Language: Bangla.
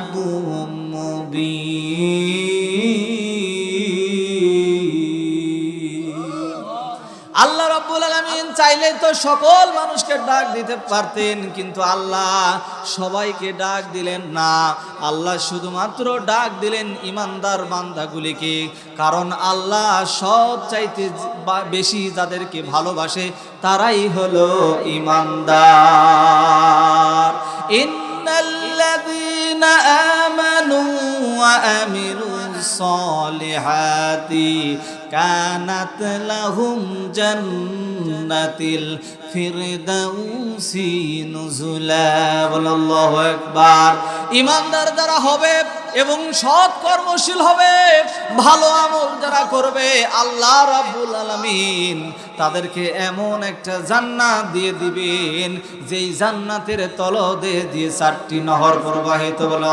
আদুউম মুবিন আল্লাহ রাব্বুল আলামিন চাইলে তো সকল মানুষকে ডাক দিতে পারতেন, কিন্তু আল্লাহ সবাইকে ডাক দিলেন না। আল্লাহ শুধুমাত্র ডাক দিলেন ইমানদার বান্দাগুলিকে, কারণ আল্লাহ সব চাইতে বেশি যাদেরকে ভালোবাসে তারাই হলো ইমানদার। ইন্নাল্লাযীনা آمنوا وعملوا الصالحات كانت لهم جنة الفردوس نزلا নুজুলা বলাল্লাহু আকবার ইমানদার যারা হবে এবং সৎ কর্মশীল হবে, ভালো আমল যারা করবে, আল্লাহ রাব্বুল আলামিন তাদেরকে এমন একটা জান্নাত দিয়ে দিবেন, যেই জান্নাতের তলদে দিয়ে চারটি নহর প্রবাহিত বলে